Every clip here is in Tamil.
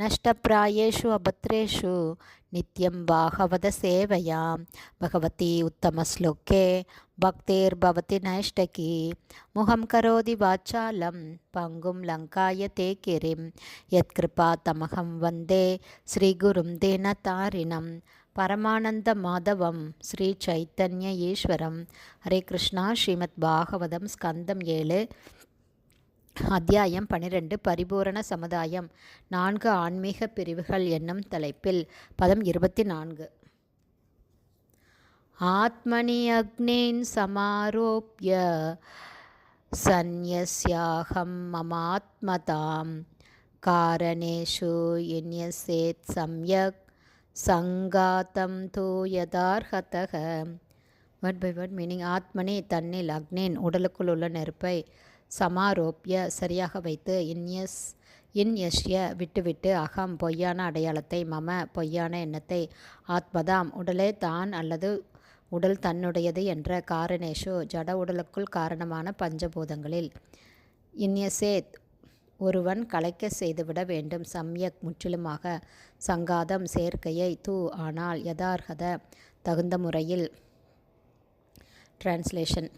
நஷ்டப்பிராயேஷு அபத்ரேஷு நித்யம் பாகவத சேவையா பகவதி உத்தமஸ்லோகே பக்தேர்பவதி நைஷ்டகி முகம் கரோதி வாச்சாலம் பங்கும் லங்காய தே கிரிம் யத்கிருபா தமகம் வந்தே ஸ்ரீகுரும் தேனதாரிணம் பரமானந்த மாதவம் ஸ்ரீ சைத்தன்ய ஈஸ்வரம் ஹரே கிருஷ்ணா ஸ்ரீமத் பாகவதம் ஸ்கந்தம் ஏழு அத்தியாயம் பனிரெண்டு பரிபூரண சமுதாயம். நான்கு ஆன்மீக பிரிவுகள் என்னும் தலைப்பில் பதம் இருபத்தி நான்கு ஆத்மனி அக்னேன் சமாரோப்ய சந்யஸ்யாகம் மமாத்மதாம். காரணேஷு இன்யசேத் சம்யக் சங்காத்தம் தூ யதார்ஹதக. வேர்ட் பை வேர்ட் மீனிங் ஆத்மனி தன்னில் அக்னேன் உடலுக்குள் உள்ள நெருப்பை சமாரோப்பிய சரியாக வைத்து இன்யஸ் இன்யஷ்ய விட்டுவிட்டு அகம் பொய்யான அடையாளத்தை மம பொய்யான எண்ணத்தை ஆத்மதாம் உடலே தான் அல்லது உடல் தன்னுடையது என்ற காரணேஷு ஜட உடலுக்குள் காரணமான பஞ்சபூதங்களில். இன்யசேத் ஒருவன் கலைக்க செய்துவிட வேண்டும். சம்யக் முற்றிலுமாக சங்காதம் சேர்க்கையை தூ ஆனால் யதார்ஹத தகுந்த முறையில். டிரான்ஸ்லேஷன்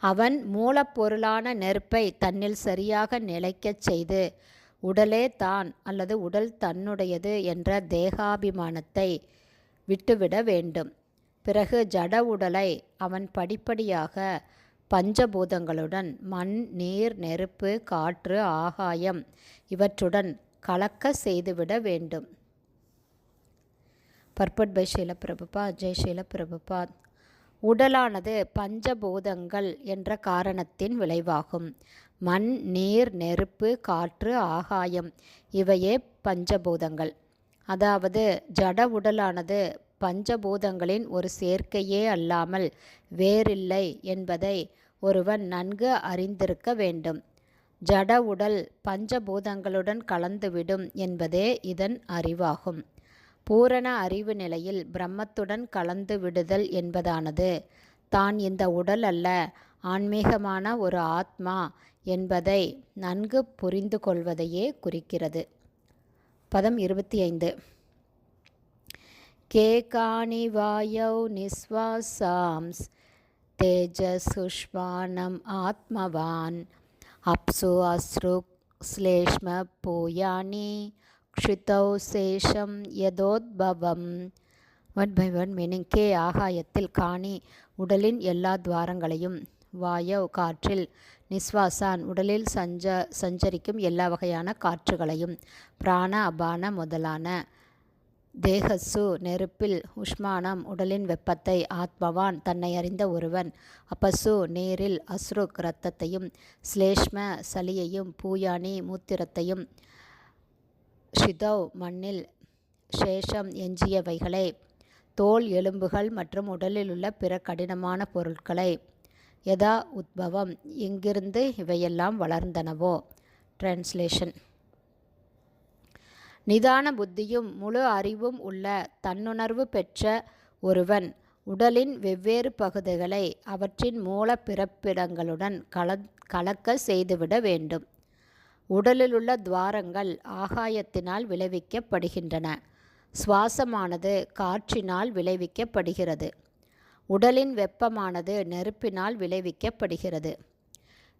அவன் மூலப்பொருளான நெருப்பை தன்னில் சரியாக நிலைக்கச் செய்து உடலே தான் அல்லது உடல் தன்னுடையது என்ற தேகாபிமானத்தை விட்டுவிட வேண்டும். பிறகு ஜட உடலை அவன் படிப்படியாக பஞ்சபூதங்களுடன் மண் நீர் நெருப்பு காற்று ஆகாயம் இவற்றுடன் கலக்க செய்துவிட வேண்டும். பர்பட் பை ஷீலப்பிரபுபா ஜெய் பிரபுபா உடலானது பஞ்சபூதங்கள் என்ற காரணத்தின் விளைவாகும். மண் நீர் நெருப்பு காற்று ஆகாயம் இவையே பஞ்சபூதங்கள். அதாவது ஜட உடலானது பஞ்சபூதங்களின் ஒரு சேர்க்கையே அல்லாமல் வேறில்லை என்பதை ஒருவன் நன்கு அறிந்திருக்க வேண்டும். ஜட உடல் பஞ்சபூதங்களுடன் கலந்துவிடும் என்பதே இதன் அறிவாகும். பூரண அறிவு நிலையில் பிரம்மத்துடன் கலந்து விடுதல் என்பதானது. தான் இந்த உடல் அல்ல ஆன்மீகமான ஒரு ஆத்மா என்பதை நன்கு புரிந்து கொள்வதையே குறிக்கிறது. பதம் இருபத்தி ஐந்து கேகானி வாயௌ நிஸ்வாசாம்ஸ் தேஜசுஷ்மானம் ஆத்மவான். அப்சு அஸ்ரு ஸ்லேஷ்ம பூயானி க்ஷிதௌ சேஷம் யதோத்பவம் ஒன் பை ஒன் மீனிங் கே ஆகாயத்தில் காணி உடலின் எல்லா துவாரங்களையும் வாயவ் காற்றில் நிஸ்வாசான் உடலில் சஞ்ச சஞ்சரிக்கும் எல்லா வகையான காற்றுகளையும் பிராண அபான முதலான தேகசு நெருப்பில் உஷ்மானம் உடலின் வெப்பத்தை ஆத்மவான் தன்னை அறிந்த ஒருவன் அப்பசு நீரில் அஸ்ருக் இரத்தத்தையும் ஸ்லேஷ்ம சளியையும் பூயானி மூத்திரத்தையும் ஷிதவ் மண்ணில் சேஷம் எஞ்சியவைகளை தோல் எலும்புகள் மற்றும் உடலில் உள்ள பிற கடினமான பொருட்களை யதா உத்பவம் எங்கிருந்து இவையெல்லாம் வளர்ந்தனவோ? டிரான்ஸ்லேஷன் நிதான புத்தியும் முழு அறிவும் உள்ள தன்னுணர்வு பெற்ற ஒருவன் உடலின் வெவ்வேறு பகுதிகளை அவற்றின் மூல பிறப்பிடங்களுடன் கல கலக்க செய்துவிட வேண்டும். உடலிலுள்ள துவாரங்கள் ஆகாயத்தினால் விளைவிக்கப்படுகின்றன. சுவாசமானது காற்றினால் விளைவிக்கப்படுகிறது. உடலின் வெப்பமானது நெருப்பினால் விளைவிக்கப்படுகிறது.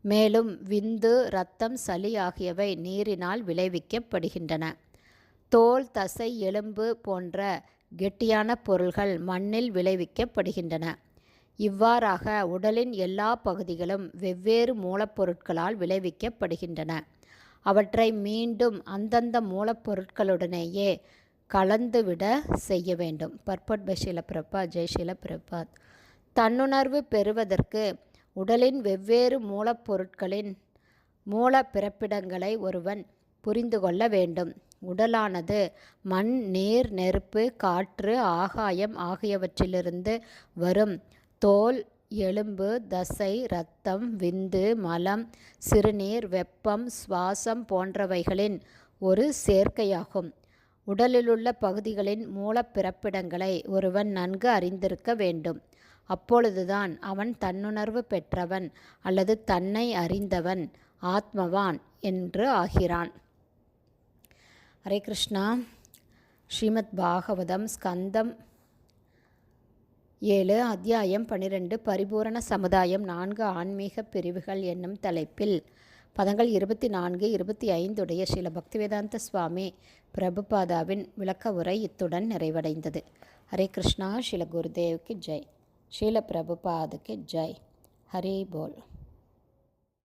மேலும் விந்து இரத்தம் சளி ஆகியவை நீரினால் விளைவிக்கப்படுகின்றன. தோல் தசை எலும்பு போன்ற கெட்டியான பொருள்கள் மண்ணில் விளைவிக்கப்படுகின்றன. இவ்வாறாக உடலின் எல்லா பகுதிகளும் வெவ்வேறு மூலப்பொருட்களால் விளைவிக்கப்படுகின்றன. அவற்றை மீண்டும் அந்தந்த மூலப்பொருட்களுடனேயே கலந்துவிட செய்ய வேண்டும். பர்பட் பை பிரபா ஜெய்ஷீல ஷிலப்பிரபாத் தன்னுணர்வு பெறுவதற்கு உடலின் வெவ்வேறு மூலப்பொருட்களின் மூல பிறப்பிடங்களை ஒருவன் புரிந்து கொள்ள வேண்டும். உடலானது மண் நீர் நெருப்பு காற்று ஆகாயம் ஆகியவற்றிலிருந்து வரும் தோல் எலும்பு தசை இரத்தம் விந்து மலம் சிறுநீர் வெப்பம் சுவாசம் போன்றவைகளின் ஒரு சேர்க்கையாகும். உடலிலுள்ள பகுதிகளின் மூலப்பிறப்பிடங்களை ஒருவன் நன்கு அறிந்திருக்க வேண்டும். அப்பொழுதுதான் அவன் தன்னுணர்வு பெற்றவன் அல்லது தன்னை அறிந்தவன் ஆத்மவான் என்று ஆகிறான். ஹரே கிருஷ்ணா. ஸ்ரீமத் பாகவதம் ஸ்கந்தம் ஏழு அத்தியாயம் பன்னிரெண்டு பரிபூரண சமுதாயம் நான்கு ஆன்மீக பிரிவுகள் என்னும் தலைப்பில் பதங்கள் இருபத்தி நான்கு இருபத்தி ஐந்துடைய ஸ்ரீல பக்திவேதாந்த சுவாமி பிரபுபாதாவின் விளக்க உரை இத்துடன் நிறைவடைந்தது. ஹரே கிருஷ்ணா ஸ்ரீல குருதேவுக்கு ஜெய். ஸ்ரீல பிரபுபாதுக்கு ஜெய். ஹரி போல்.